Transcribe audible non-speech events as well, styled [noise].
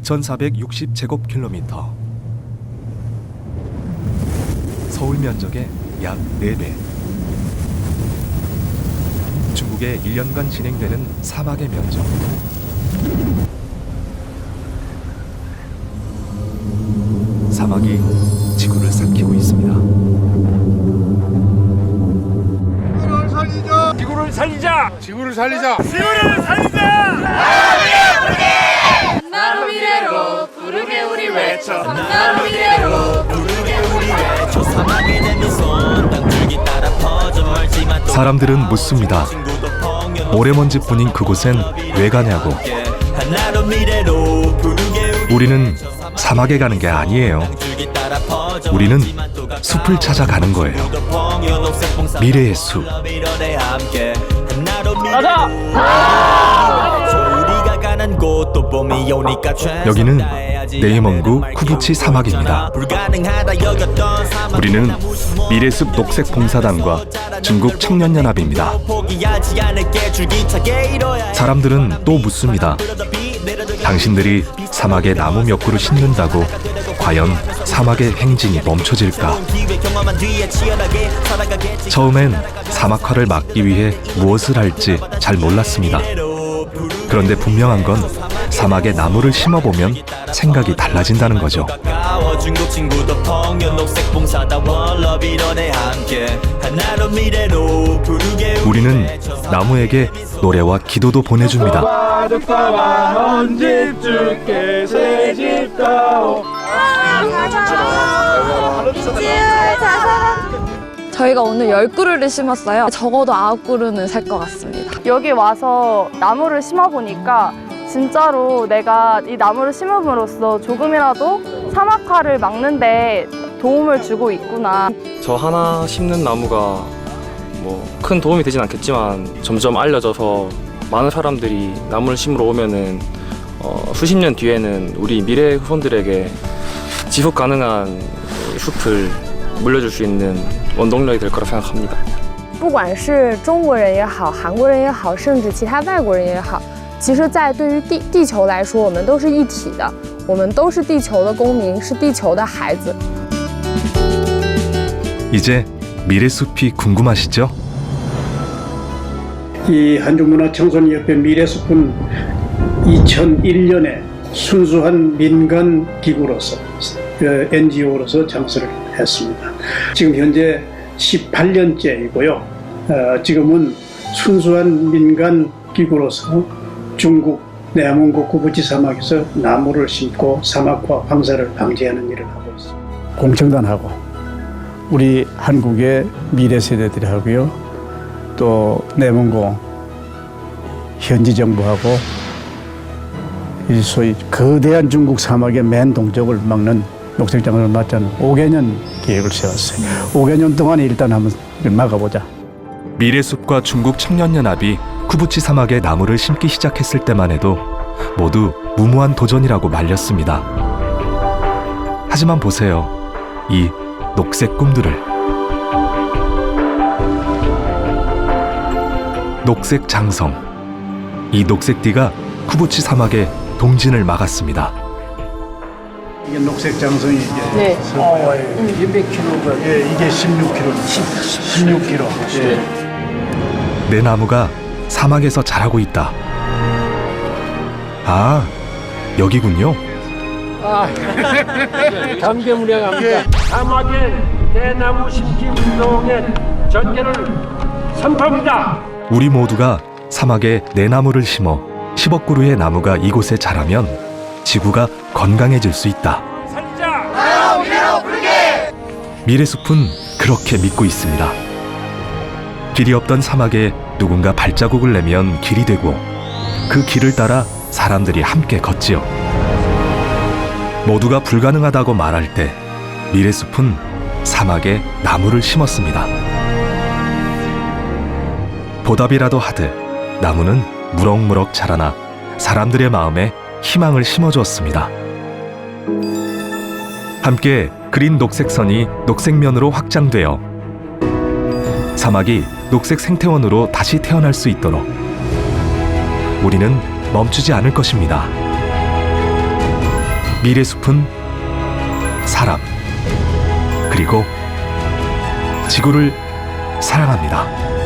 2,460제곱킬로미터. 서울 면적의 약 4배. 중국에 1년간 진행되는 사막의 면적. 사막이 지구를 삼키고 있습니다. 지구를 살리자! 지구를 살리자. 지구를 살리자! 나로 미래로 부르게 나로 미래로 부르게 우리 외쳐 사막에 내민 손땅 줄기 따라 퍼져 멀지만 또 사람들은 묻습니다. 친구도 펑연 모래먼지 뿐인 그곳엔 왜 가냐고. 하나로 미래로 부르게 우리 우리는 사막에 가는 게 아니에요. 우리는 숲을 찾아가는 거예요. 미래의 숲. 이러 여기는. 네이먼구 쿠부치 사막입니다. 우리는 미래숲 녹색 봉사단과 중국 청년연합입니다. 사람들은 또 묻습니다. 당신들이 사막에 나무 몇 그루 심는다고 과연 사막의 행진이 멈춰질까? 처음엔 사막화를 막기 위해 무엇을 할지 잘 몰랐습니다. 그런데 분명한 건 사막에 나무를 심어보면 생각이 달라진다는 거죠. 부르게 우리는 나무에게 노래와 기도도 보내줍니다. 저희가 오늘 열 그루를 심었어요. 적어도 아홉 그루는 살 것 같습니다. 여기 와서 나무를 심어보니까 진짜로 내가 이 나무를 심음으로써 조금이라도 사막화를 막는데 도움을 주고 있구나. 저 하나 심는 나무가 뭐 큰 도움이 되진 않겠지만 점점 알려져서 많은 사람들이 나무를 심으러 오면은 어, 수십 년 뒤에는 우리 미래 후손들에게 지속 가능한 숲을 물려줄 수 있는 원동력이 될 거라 생각합니다. 不管是中国人也好，韩国人也好，甚至其他外国人也好， 其实，在对于地地球来说，我们都是一体的，我们都是地球的公民，是地球的孩子。 이제 미래숲이 궁금하시죠? 이 한중문화청소년협회 미래숲은 2001년에 순수한 민간 기구로서 그 NGO로서 창설을 했습니다. 지금 현재 18년째이고요. 어, 지금은 순수한 민간 기구로서 중국 내몽고 구부지 사막에서 나무를 심고 사막화 황사를 방지하는 일을 하고 있습니다. 공청단하고 우리 한국의 미래 세대들이 하고요. 또 내몽고 현지 정부하고 이 소위 거대한 중국 사막의 맨 동쪽을 막는 녹색장을 맞자는 5개년 계획을 세웠어요. 5개년 동안 일단 한번 막아보자. 미래숲과 중국 청년연합이 쿠부치 사막에 나무를 심기 시작했을 때만 해도 모두 무모한 도전이라고 말렸습니다. 하지만 보세요. 이 녹색 꿈들을. 녹색 장성. 이 녹색 띠가 쿠부치 사막의 동진을 막았습니다. 이게 녹색 장성이 이게 네. 어, 이게 몇 킬로가? 예, 이게 16킬로. 16킬로. 예. 내 나무가 사막에서 자라고 있다. 아, 여기군요. [laughs] 감개무량합니다. 사막에 대나무 심기 운동의 전개를 선포합니다. 우리 모두가 사막에 내 나무를 심어 10억 그루의 나무가 이곳에 자라면 지구가 건강해질 수 있다. 살리자! 미래숲은 그렇게 믿고 있습니다. 길이 없던 사막에 누군가 발자국을 내면 길이 되고 그 길을 따라 사람들이 함께 걷지요. 모두가 불가능하다고 말할 때 미래숲은 사막에 나무를 심었습니다. 보답이라도 하듯 나무는 무럭무럭 자라나 사람들의 마음에 희망을 심어주었습니다. 함께 그린 녹색선이 녹색면으로 확장되어 사막이 녹색 생태원으로 다시 태어날 수 있도록 우리는 멈추지 않을 것입니다. 미래 숲은 사람 그리고 지구를 사랑합니다.